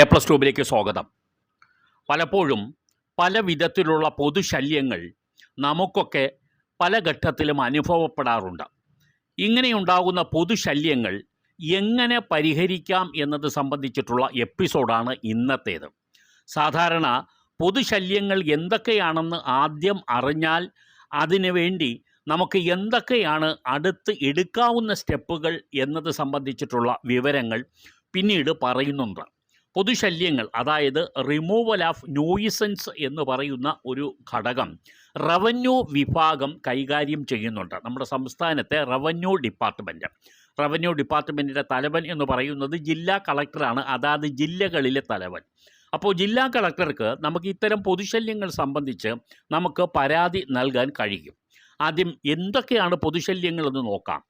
A plus ട്യൂബിലേക്ക് സ്വാഗതം. പലപ്പോഴും പല വിധത്തിലുള്ള പൊതുശല്യങ്ങൾ നമുക്കൊക്കെ പല ഘട്ടത്തിലും അനുഭവപ്പെടാറുണ്ട്. ഇങ്ങനെയുണ്ടാകുന്ന പൊതുശല്യങ്ങൾ എങ്ങനെ പരിഹരിക്കാം എന്നത് സംബന്ധിച്ചിട്ടുള്ള എപ്പിസോഡാണ് ഇന്നത്തേത്. സാധാരണ പൊതുശല്യങ്ങൾ എന്തൊക്കെയാണെന്ന് ആദ്യം അറിഞ്ഞാൽ അതിനു വേണ്ടി നമുക്ക് എന്തൊക്കെയാണ് അടുത്ത് എടുക്കാവുന്ന സ്റ്റെപ്പുകൾ എന്നത് സംബന്ധിച്ചിട്ടുള്ള വിവരങ്ങൾ പിന്നീട് പറയുന്നുണ്ട്. പൊതുശല്യങ്ങൾ അതായത് റിമൂവൽ ഓഫ് നോയിസൻസ് എന്ന് പറയുന്ന ഒരു ഘടകം റവന്യൂ വിഭാഗം കൈകാര്യം ചെയ്യുന്നുണ്ട്. നമ്മുടെ സംസ്ഥാനത്തെ റവന്യൂ ഡിപ്പാർട്ട്മെന്റ് റവന്യൂ ഡിപ്പാർട്ട്മെന്റിന്റെ തലവൻ എന്ന് പറയുന്നത് ജില്ലാ കളക്ടറാണ് അതാത് ജില്ലകളിലെ തലവൻ. അപ്പോൾ ജില്ലാ കളക്ടർക്ക് നമുക്ക് ഇത്തരം പൊതുശല്യങ്ങൾ സംബന്ധിച്ച് നമുക്ക് പരാതി നൽകാൻ കഴിയും. ആദ്യം എന്തൊക്കെയാണ് പൊതുശല്യങ്ങളെന്ന് നോക്കാം.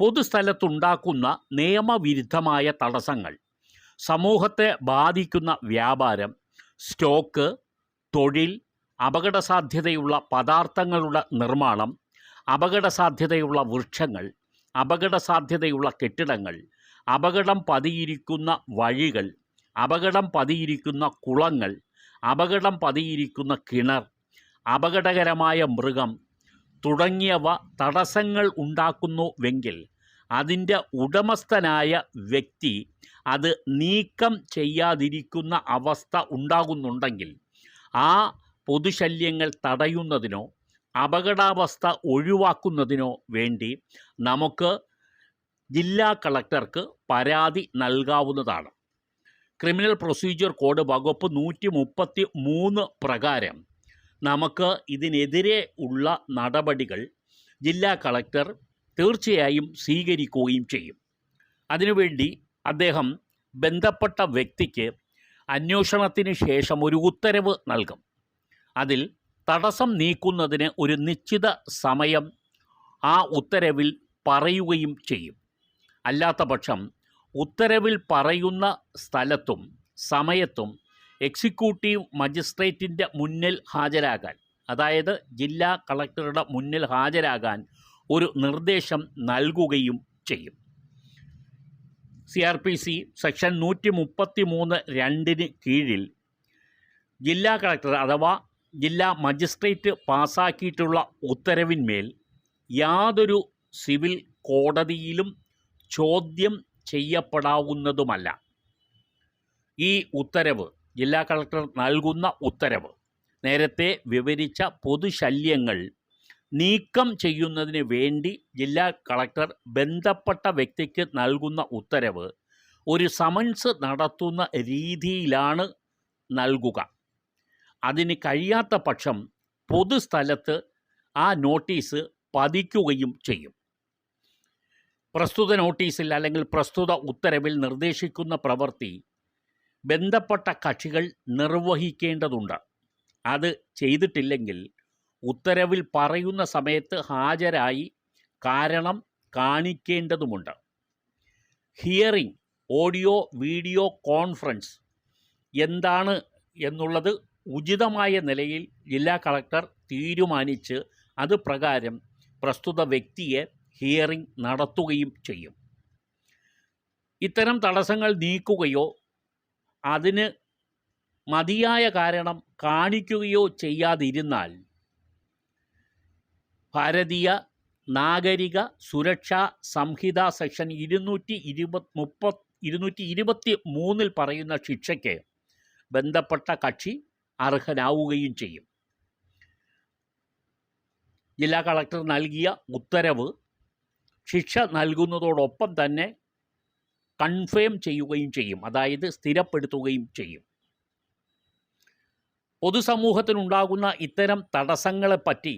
പൊതുസ്ഥലത്തുണ്ടാക്കുന്ന നിയമവിരുദ്ധമായ തടസ്സങ്ങൾ സമൂഹത്തെ ബാധിക്കുന്ന വ്യാപാരം സ്റ്റോക്ക് തൊഴിൽ അപകട സാധ്യതയുള്ള പദാർത്ഥങ്ങളുടെ നിർമ്മാണം അപകട സാധ്യതയുള്ള വൃക്ഷങ്ങൾ അപകട സാധ്യതയുള്ള കെട്ടിടങ്ങൾ അപകടം പതിയിരിക്കുന്ന വഴികൾ അപകടം പതിയിരിക്കുന്ന കുളങ്ങൾ അപകടം പതിയിരിക്കുന്ന കിണർ അപകടകരമായ മൃഗം തുടങ്ങിയവ തടസ്സങ്ങൾ ഉണ്ടാക്കുന്നുവെങ്കിൽ അതിന്റെ ഉടമസ്ഥനായ വ്യക്തി അത് നീക്കം ചെയ്യാതിരിക്കുന്ന അവസ്ഥ ഉണ്ടാകുന്നുണ്ടെങ്കിൽ ആ പൊതുശല്യങ്ങൾ തടയുന്നതിനോ അപകടാവസ്ഥ ഒഴിവാക്കുന്നതിനോ വേണ്ടി നമുക്ക് ജില്ലാ കളക്ടർക്ക് പരാതി നൽകാവുന്നതാണ്. ക്രിമിനൽ പ്രൊസീജിയർ കോഡ് വകുപ്പ് നൂറ്റി മുപ്പത്തി മൂന്ന് പ്രകാരം നമുക്ക് ഇതിനെതിരെ ഉള്ള നടപടികൾ ജില്ലാ കളക്ടർ തീർച്ചയായും സ്വീകരിക്കുകയും ചെയ്യും. അതിനുവേണ്ടി അദ്ദേഹം ബന്ധപ്പെട്ട വ്യക്തിക്ക് അന്വേഷണത്തിന് ശേഷം ഒരു ഉത്തരവ് നൽകും. അതിൽ തടസ്സം നീക്കുന്നതിന് ഒരു നിശ്ചിത സമയം ആ ഉത്തരവിൽ പറയുകയും ചെയ്യും. അല്ലാത്ത പക്ഷം ഉത്തരവിൽ പറയുന്ന സ്ഥലത്തും സമയത്തും എക്സിക്യൂട്ടീവ് മജിസ്ട്രേറ്റിന്റെ മുന്നിൽ ഹാജരാകാൻ അതായത് ജില്ലാ കളക്ടറുടെ മുന്നിൽ ഹാജരാകാൻ ഒരു നിർദ്ദേശം നൽകുകയും ചെയ്യും. C R P C section നൂറ്റി മുപ്പത്തി മൂന്ന് രണ്ടിന് കീഴിൽ ജില്ലാ കളക്ടർ അഥവാ ജില്ലാ മജിസ്ട്രേറ്റ് പാസാക്കിയിട്ടുള്ള ഉത്തരവിന്മേൽ യാതൊരു സിവിൽ കോടതിയിലും ചോദ്യം ചെയ്യപ്പെടാവുന്നതുമല്ല. ഈ ഉത്തരവ് ജില്ലാ കളക്ടർ നൽകുന്ന ഉത്തരവ് നേരത്തെ വിവരിച്ച പൊതുശല്യങ്ങൾ നീക്കം ചെയ്യുന്നതിന് വേണ്ടി ജില്ലാ കളക്ടർ ബന്ധപ്പെട്ട വ്യക്തിക്ക് നൽകുന്ന ഉത്തരവ് ഒരു സമൻസ് നടത്തുന്ന രീതിയിലാണ് നൽകുക. അതിന് കഴിയാത്ത പക്ഷം പൊതുസ്ഥലത്ത് ആ നോട്ടീസ് പതിക്കുകയും ചെയ്യും. പ്രസ്തുത നോട്ടീസിൽ അല്ലെങ്കിൽ പ്രസ്തുത ഉത്തരവിൽ നിർദ്ദേശിക്കുന്ന പ്രവൃത്തി ബന്ധപ്പെട്ട കക്ഷികൾ നിർവഹിക്കേണ്ടതുണ്ട്. അത് ചെയ്തിട്ടില്ലെങ്കിൽ ഉത്തരവിൽ പറയുന്ന സമയത്ത് ഹാജരായി കാരണം കാണിക്കേണ്ടതുമുണ്ട്. ഹിയറിംഗ് ഓഡിയോ വീഡിയോ കോൺഫറൻസ് എന്താണ് എന്നുള്ളത് ഉചിതമായ നിലയിൽ ജില്ലാ കളക്ടർ തീരുമാനിച്ച് അത് പ്രകാരം പ്രസ്തുത വ്യക്തിയെ ഹിയറിംഗ് നടത്തുകയും ചെയ്യും. ഇത്തരം തടസ്സങ്ങൾ നീക്കുകയോ അതിന് മതിയായ കാരണം കാണിക്കുകയോ ചെയ്യാതിരുന്നാൽ ഭാരതീയ നാഗരിക സുരക്ഷാ സംഹിത സെക്ഷൻ ഇരുന്നൂറ്റി ഇരുപത് മുപ്പത് ഇരുന്നൂറ്റി ഇരുപത്തി മൂന്നിൽ പറയുന്ന ശിക്ഷയ്ക്ക് ബന്ധപ്പെട്ട കക്ഷി അർഹനാവുകയും ചെയ്യും. ജില്ലാ കളക്ടർ നൽകിയ ഉത്തരവ് ശിക്ഷ നൽകുന്നതോടൊപ്പം തന്നെ കൺഫേം ചെയ്യുകയും ചെയ്യും അതായത് സ്ഥിരപ്പെടുത്തുകയും ചെയ്യും. പൊതുസമൂഹത്തിനുണ്ടാകുന്ന ഇത്തരം തടസ്സങ്ങളെപ്പറ്റി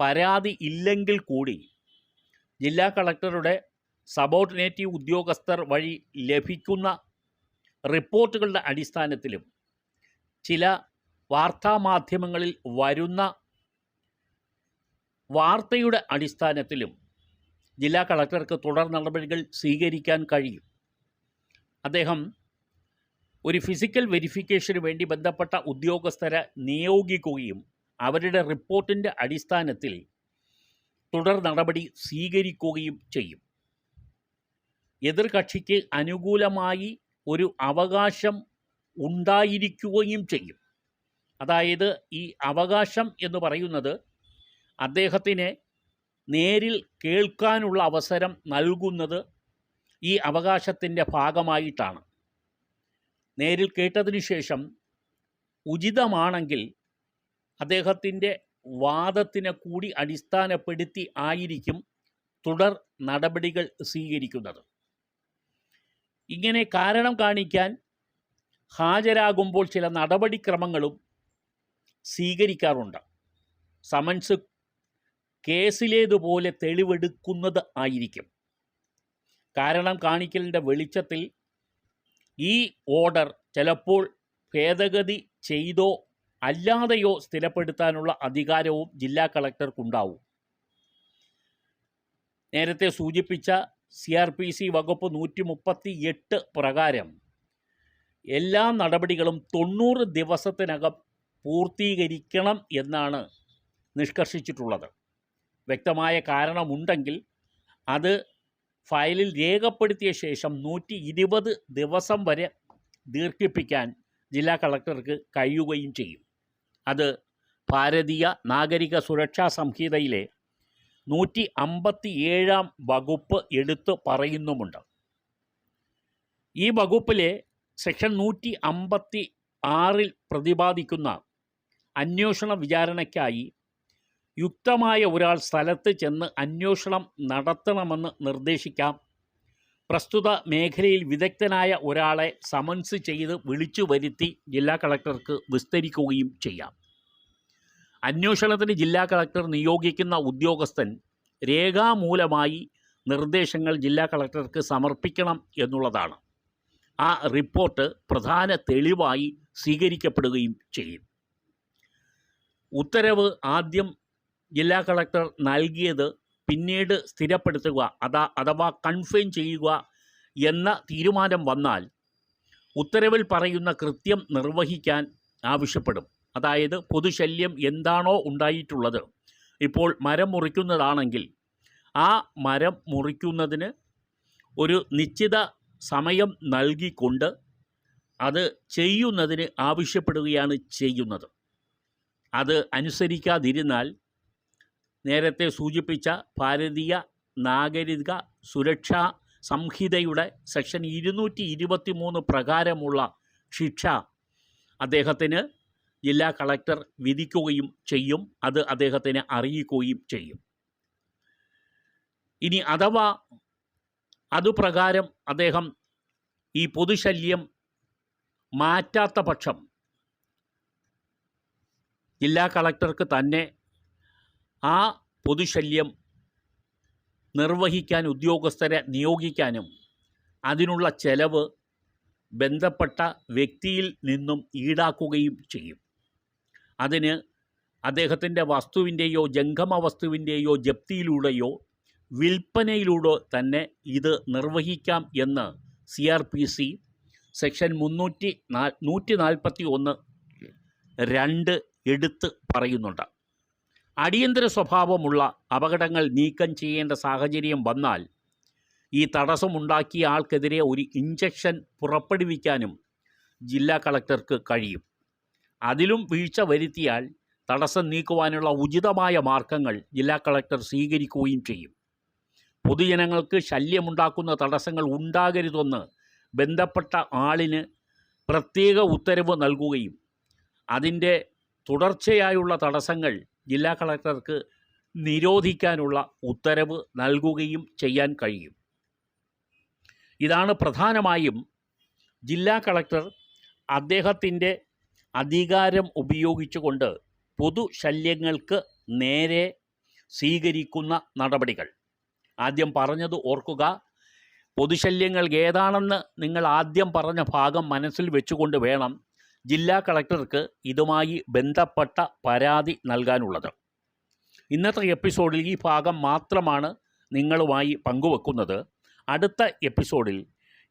പരാതി ഇല്ലെങ്കിൽ കൂടി ജില്ലാ കളക്ടറുടെ സബോർഡിനേറ്റീവ് ഉദ്യോഗസ്ഥർ വഴി ലഭിക്കുന്ന റിപ്പോർട്ടുകളുടെ അടിസ്ഥാനത്തിലും ചില വാർത്താമാധ്യമങ്ങളിൽ വരുന്ന വാർത്തയുടെ അടിസ്ഥാനത്തിലും ജില്ലാ കളക്ടർക്ക് തുടർ നടപടികൾ സ്വീകരിക്കാൻ കഴിയും. അദ്ദേഹം ഒരു ഫിസിക്കൽ വെരിഫിക്കേഷന് വേണ്ടി ബന്ധപ്പെട്ട ഉദ്യോഗസ്ഥരെ നിയോഗിക്കുകയും അവരുടെ റിപ്പോർട്ടിന്റെ അടിസ്ഥാനത്തിൽ തുടർ നടപടി സ്വീകരിക്കുകയും ചെയ്യും. എതിർകക്ഷിക്ക് അനുകൂലമായി ഒരു അവകാശം ഉണ്ടായിരിക്കുകയും ചെയ്യും. അതായത് ഈ അവകാശം എന്ന് പറയുന്നത് അദ്ദേഹത്തിന് നേരിൽ കേൾക്കാനുള്ള അവസരം നൽകുന്നത് ഈ അവകാശത്തിന്റെ ഭാഗമായിട്ടാണ്. നേരിൽ കേട്ടതിനു ശേഷം ഉചിതമാണെങ്കിൽ അദ്ദേഹത്തിന്റെ വാദത്തിനെ കൂടി അടിസ്ഥാനപ്പെടുത്തി ആയിരിക്കും തുടർ നടപടികൾ സ്വീകരിക്കുന്നത്. ഇങ്ങനെ കാരണം കാണിക്കാൻ ഹാജരാകുമ്പോൾ ചില നടപടിക്രമങ്ങളും സ്വീകരിക്കാറുണ്ട്. സമൻസ് കേസിലേതുപോലെ തെളിവെടുക്കുന്നത് ആയിരിക്കും. കാരണം കാണിക്കലിന്റെ വെളിച്ചത്തിൽ ഈ ഓർഡർ ചിലപ്പോൾ ഭേദഗതി ചെയ്തോ അല്ലാതെയോ സ്ഥിരപ്പെടുത്താനുള്ള അധികാരവും ജില്ലാ കളക്ടർക്കുണ്ടാവും. നേരത്തെ സൂചിപ്പിച്ച സി ആർ പി സി വകുപ്പ് നൂറ്റി മുപ്പത്തി എട്ട് പ്രകാരം എല്ലാ നടപടികളും തൊണ്ണൂറ് ദിവസത്തിനകം പൂർത്തീകരിക്കണം എന്നാണ് നിഷ്കർഷിച്ചിട്ടുള്ളത്. വ്യക്തമായ കാരണമുണ്ടെങ്കിൽ അത് ഫയലിൽ രേഖപ്പെടുത്തിയ ശേഷം നൂറ്റി ഇരുപത് ദിവസം വരെ ദീർഘിപ്പിക്കാൻ ജില്ലാ കളക്ടർക്ക് കഴിയുകയും ചെയ്യും. അത് ഭാരതീയ നാഗരിക സുരക്ഷാ സംഹിതയിലെ നൂറ്റി അമ്പത്തി ഏഴാം വകുപ്പ് എടുത്തു പറയുന്നുമുണ്ട്. ഈ വകുപ്പിലെ സെക്ഷൻ നൂറ്റി അമ്പത്തി ആറിൽ പ്രതിപാദിക്കുന്ന അന്വേഷണ വിചാരണയ്ക്കായി യുക്തമായ ഒരാൾ സ്ഥലത്ത് ചെന്ന് അന്വേഷണം നടത്തണമെന്ന് നിർദ്ദേശിക്കാം. പ്രസ്തുത മേഖലയിൽ വിദഗ്ധനായ ഒരാളെ സമൻസ് ചെയ്ത് വിളിച്ചു വരുത്തി ജില്ലാ കളക്ടർക്ക് വിസ്തരിക്കുകയും ചെയ്യാം. അന്വേഷണത്തിന് ജില്ലാ കളക്ടർ നിയോഗിക്കുന്ന ഉദ്യോഗസ്ഥൻ രേഖാമൂലമായി നിർദ്ദേശങ്ങൾ ജില്ലാ കളക്ടർക്ക് സമർപ്പിക്കണം എന്നുള്ളതാണ്. ആ റിപ്പോർട്ട് പ്രധാന തെളിവായി സ്വീകരിക്കപ്പെടുകയും ചെയ്യും. ഉത്തരവ് ആദ്യം ജില്ലാ കളക്ടർ നൽകിയത് പിന്നീട് സ്ഥിരപ്പെടുത്തുക അതാ അഥവാ കൺഫേം ചെയ്യുക എന്ന തീരുമാനം വന്നാൽ ഉത്തരവിൽ പറയുന്ന കൃത്യം നിർവഹിക്കാൻ ആവശ്യപ്പെടും. അതായത് പൊതുശല്യം എന്താണോ ഉണ്ടായിട്ടുള്ളത്. ഇപ്പോൾ മരം മുറിക്കുന്നതാണെങ്കിൽ ആ മരം മുറിക്കുന്നതിന് ഒരു നിശ്ചിത സമയം നൽകിക്കൊണ്ട് അത് ചെയ്യുന്നതിന് ആവശ്യപ്പെടുകയാണ് ചെയ്യുന്നത്. അത് അനുസരിക്കാതിരുന്നാൽ നേരത്തെ സൂചിപ്പിച്ച ഭാരതീയ നാഗരിക സുരക്ഷാ സംഹിതയുടെ സെക്ഷൻ ഇരുന്നൂറ്റി ഇരുപത്തി മൂന്ന് പ്രകാരമുള്ള ശിക്ഷ അദ്ദേഹത്തിന് ജില്ലാ കളക്ടർ വിധിക്കുകയും ചെയ്യും. അത് അദ്ദേഹത്തിന് അറിയിക്കുകയും ചെയ്യും. ഇനി അഥവാ അതുപ്രകാരം അദ്ദേഹം ഈ പൊതുശല്യം മാറ്റാത്ത പക്ഷം ജില്ലാ കളക്ടർക്ക് തന്നെ ആ പൊതുശല്യം നിർവഹിക്കാൻ ഉദ്യോഗസ്ഥരെ നിയോഗിക്കാനും അതിനുള്ള ചെലവ് ബന്ധപ്പെട്ട വ്യക്തിയിൽ നിന്നും ഈടാക്കുകയും ചെയ്യും. അതിന് അദ്ദേഹത്തിന്റെ വസ്തുവിന്റെയോ ജംഗമ വസ്തുവിന്റെയോ ജപ്തിയിലൂടെയോ വിൽപ്പനയിലൂടെ തന്നെ ഇത് നിർവഹിക്കാം എന്ന് C R P C section മുന്നൂറ്റി നാ നൂറ്റി നാൽപ്പത്തി ഒന്ന് രണ്ട് എടുത്ത് പറയുന്നുണ്ട്. അടിയന്തര സ്വഭാവമുള്ള അപകടങ്ങൾ നീക്കം ചെയ്യേണ്ട സാഹചര്യം വന്നാൽ ഈ തടസ്സമുണ്ടാക്കിയ ആൾക്കെതിരെ ഒരു ഇഞ്ചക്ഷൻ പുറപ്പെടുവിക്കാനും ജില്ലാ കളക്ടർക്ക് കഴിയും. അതിലും വീഴ്ച വരുത്തിയാൽ തടസ്സം നീക്കുവാനുള്ള ഉചിതമായ മാർഗങ്ങൾ ജില്ലാ കളക്ടർ സ്വീകരിക്കുകയും ചെയ്യും. പൊതുജനങ്ങൾക്ക് ശല്യമുണ്ടാക്കുന്ന തടസ്സങ്ങൾ ഉണ്ടാകരുതെന്ന് ബന്ധപ്പെട്ട ആളിന് പ്രത്യേക ഉത്തരവ് നൽകുകയും അതിന്റെ തുടർച്ചയായുള്ള തടസ്സങ്ങൾ ജില്ലാ കളക്ടർക്ക് നിരോധിക്കാനുള്ള ഉത്തരവ് നൽകുകയും ചെയ്യാൻ കഴിയും. ഇതാണ് പ്രധാനമായും ജില്ലാ കളക്ടർ അദ്ദേഹത്തിന്റെ അധികാരം ഉപയോഗിച്ചുകൊണ്ട് പൊതുശല്യങ്ങൾക്ക് നേരെ സ്വീകരിക്കുന്ന നടപടികൾ. ആദ്യം പറഞ്ഞത് ഓർക്കുക പൊതുശല്യങ്ങൾ ഏതാണെന്ന് നിങ്ങൾ ആദ്യം പറഞ്ഞ ഭാഗം മനസ്സിൽ വെച്ചുകൊണ്ട് വേണം ജില്ലാ കളക്ടർക്ക് ഇതുമായി ബന്ധപ്പെട്ട പരാതി നൽകാനുള്ളത്. ഇന്നത്തെ എപ്പിസോഡിൽ ഈ ഭാഗം മാത്രമാണ് നിങ്ങളുമായി പങ്കുവെക്കുന്നത്. അടുത്ത എപ്പിസോഡിൽ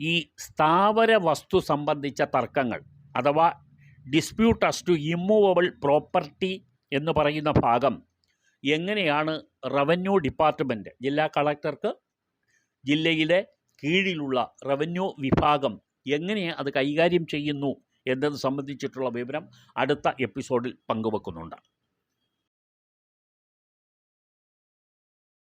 ഈ സ്ഥാവര വസ്തു സംബന്ധിച്ച തർക്കങ്ങൾ അഥവാ dispute as to immovable property എന്ന് പറയുന്ന ഭാഗം എങ്ങനെയാണ് റവന്യൂ ഡിപ്പാർട്ട്മെന്റ് ജില്ലാ കളക്ടർക്ക് ജില്ലയിലെ കീഴിലുള്ള റവന്യൂ വിഭാഗം എങ്ങനെ അത് കൈകാര്യം ചെയ്യുന്നു എന്നത് സംബന്ധിച്ചിട്ടുള്ള വിവരം അടുത്ത എപ്പിസോഡിൽ പങ്കുവെക്കുന്നുണ്ട്.